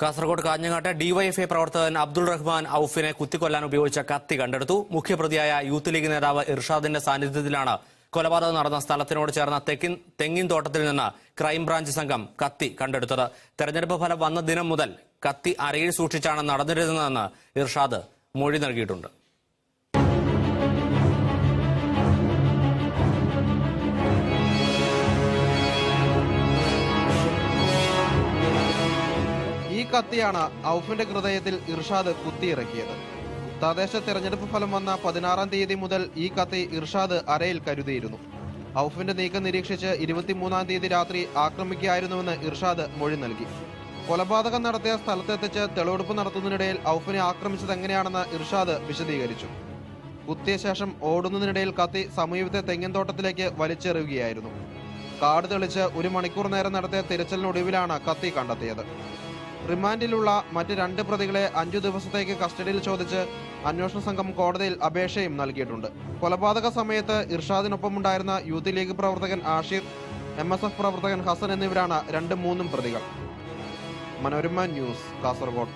കാസർഗോഡ് കാഞ്ഞങ്ങാട്ട് ഡിവൈഎഫ്ഐ പ്രവർത്തകൻ അബ്ദുൾ റഹ്മാൻ ഔഫിനെ കുത്തിക്കൊല്ലാൻ ഉപയോഗിച്ച കത്തി കണ്ടെടുത്തു. മുഖ്യപ്രതിയായ യൂത്ത് ലീഗ് നേതാവ് ഇർഷാദിന്റെ സാന്നിധ്യത്തിലാണ് കൊലപാതകം നടന്ന സ്ഥലത്തിനോട് ചേർന്ന തെക്കിൻ തെങ്ങിൻ തോട്ടത്തിൽ നിന്ന് ക്രൈംബ്രാഞ്ച് സംഘം കത്തി കണ്ടെടുത്തത്. തെരഞ്ഞെടുപ്പ് ഫലം വന്ന ദിനം മുതൽ കത്തി അരയിൽ സൂക്ഷിച്ചാണ് നടന്നിരുന്നതെന്ന് ഇർഷാദ് മൊഴി നൽകിയിട്ടുണ്ട്. കത്തിയാണ് ഔഫിന്റെ ഹൃദയത്തിൽ ഇർഷാദ് കുത്തിയിറക്കിയത്. തദ്ദേശ തെരഞ്ഞെടുപ്പ് ഫലം വന്ന പതിനാറാം തീയതി മുതൽ ഈ കത്തി ഇർഷാദ് അരയിൽ കരുതിയിരുന്നു. ഔഫിന്റെ നീക്കം നിരീക്ഷിച്ച് ഇരുപത്തിമൂന്നാം തീയതി രാത്രി ആക്രമിക്കുകയായിരുന്നുവെന്ന് ഇർഷാദ് മൊഴി നൽകി. കൊലപാതകം നടത്തിയ സ്ഥലത്തെത്തിച്ച് തെളിവെടുപ്പ് നടത്തുന്നതിനിടയിൽ ഔഫിനെ ആക്രമിച്ചത് എങ്ങനെയാണെന്ന് ഇർഷാദ് വിശദീകരിച്ചു. കുത്തിയ ശേഷം ഓടുന്നതിനിടയിൽ കത്തി സമീപത്തെ തെങ്ങിൻതോട്ടത്തിലേക്ക് വലിച്ചെറിയുകയായിരുന്നു. കാട് തെളിച്ച് ഒരു മണിക്കൂർ നേരം നടത്തിയ തിരച്ചിലിനൊടുവിലാണ് കത്തി കണ്ടെത്തിയത്. റിമാൻഡിലുള്ള മറ്റ് രണ്ട് പ്രതികളെ അഞ്ചു ദിവസത്തേക്ക് കസ്റ്റഡിയിൽ ചോദിച്ച് അന്വേഷണ സംഘം കോടതിയിൽ അപേക്ഷയും നൽകിയിട്ടുണ്ട്. കൊലപാതക സമയത്ത് ഇർഷാദിനൊപ്പമുണ്ടായിരുന്ന യൂത്ത് ലീഗ് പ്രവർത്തകൻ ആഷിർ എം എസ് എഫ് പ്രവർത്തകൻ ഹസൻ എന്നിവരാണ് രണ്ടും മൂന്നും പ്രതികൾ. മനോരമ ന്യൂസ് കാസർഗോഡ്.